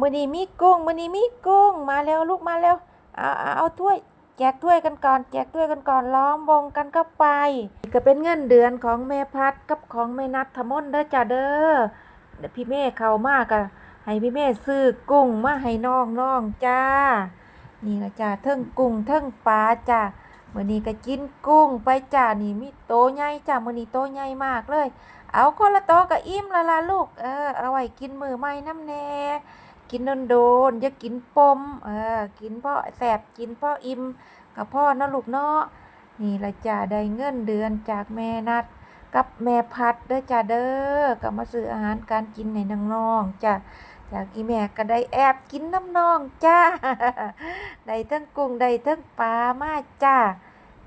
มื้อนี้มีกุ้งมือนี้มีกุ้งมาเร็วลูกมาเร็วเอาเอาถ้วยแจกถ้วยกันก่อน แจกถ้วยกันก่อนล้อมวงกันเข้าไป ก็เป็นเงินเดือนของแม่พัดกับของแม่นัทธมน์เด้อจ้าเด้อพี่เมฆเข้ามาก็ให้พี่เมฆซื้อกุ้งมาให้น้องน้องจ้า นี่ละจ้าเทิงกุ้งเทิงปลาจ้ามื้อนี้ก็กินกุ้งไปจ้านี่มีโตใหญ่จ้ามื้อนี้โตใหญ่มากเลย เอาคนละโตก็อิ่มละละลูกเออเอาไว้กินมือใหม่น้ำแน่ กินโดนๆอย่ากินปมเออกินเพราะแสบกินเพราะอิ่มกับพ่อเนาะลูกเนาะนี่ละจ้าได้เงินเดือนจากแม่นัด กับแม่พัดเด้อจ้าเด้อก็มาซื้ออาหารการกินให้น้องจ้าจากอีแม่ก็ได้แอบกินน้ำน้องจ้าได้ทั้งกุ้งได้ทั้งปลามาจ้า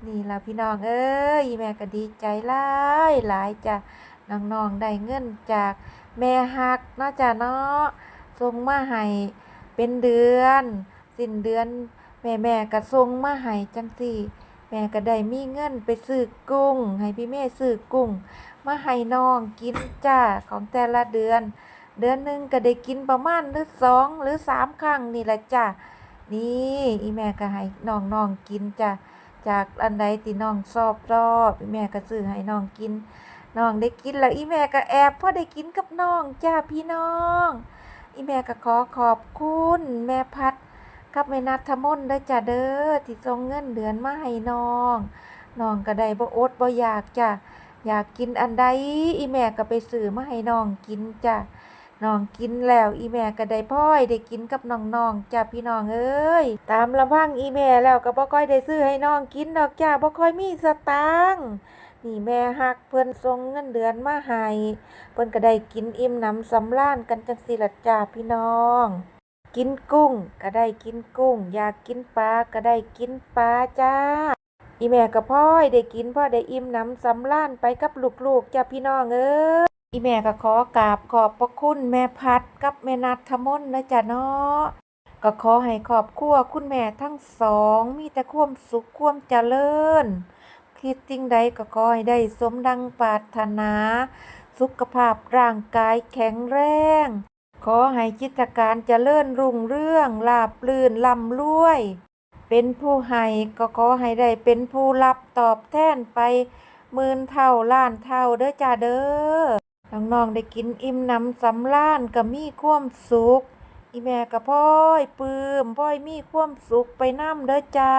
นี่ล่ะพี่น้องเอ้ยอีแม่ก็ดีใจหลายหลายจ้ะน้องๆได้เงินจากแม่ฮักเนาะจ้ะเนาะ ส่งมาให้เป็นเดือน สิ้นเดือน แม่แม่ก็ส่งมาให้จังสี่ แม่ก็ได้มีเงินไปซื้อกุ้ง ให้พี่แม่ซื้อกุ้ง มาให้น้องกินจ้าของแต่ละเดือน เดือนหนึ่งก็ได้กินประมาณหรือสองหรือสามครั้งนี่แหละจ้ะนี่อีแม่ก็ให้น้องๆกินจ้ะจากอันใดที่น้องชอบชอบอีแม่ก็ซื้อให้น้องกินน้องได้กินแล้วอีแม่ก็แอบพอได้กินกับน้องจ้าพี่น้อง อีแม่ก็ขอขอบคุณแม่พัดกับแม่นัทมนต์ด้จ้าเด้อที่ส่งเงินเดือนมาให้น้องน้องก็ได้บ่อดบ่อยากจ้ะอยากกินอันใดอีแม่ก็ไปซื้อมาให้น้องกินจ้ะน้องกินแล้วอีแม่ก็ได้พ่อยได้กินกับน้องๆจ้ะพี่น้องเอ้ยตามลำพังอีแม่แล้วก็บ่ค่อยได้ซื้อให้น้องกินดอกจ้ะบ่ค่อยมีสตางค์ นี่แม่ฮักเพิ่นส่งเงินเดือนมาให้เพิ่นก็ได้กินอิ่มหนำสำราญกันจังซี่ล่ะจ้ะพี่น้อง กินกุ้งก็ได้กินกุ้ง อยากกินปลาก็ได้กินปลาจ้า อีแม่กับพ่อยได้กินพ่อได้อิ่มหนำสำราญไปกับลูกๆจ้าพี่น้องเอ้ยอีแม่ก็ขอกราบขอบพระคุณแม่พัดกับแม่นัทธมนนะจ้ะเนาะก็ขอให้ครอบครัวคุณแม่ทั้งสอง มีแต่ความสุขความเจริญ คิดสิ่งใดก็ขอให้ได้สมดังปรารถนา สุขภาพร่างกายแข็งแรง ขอให้กิจการเจริญรุ่งเรืองลาบลื่นล่ำรวย เป็นผู้ให้ก็ขอให้ได้เป็นผู้รับตอบแทนไปหมื่นเท่าล้านเท่าเด้อจ้าเด้อน้องๆได้กินอิ่มหนำสำราญก็มีความสุขอีแม่ก็พ่อยปื้มพ่อยมีความสุขไปน้ำเด้อจ้า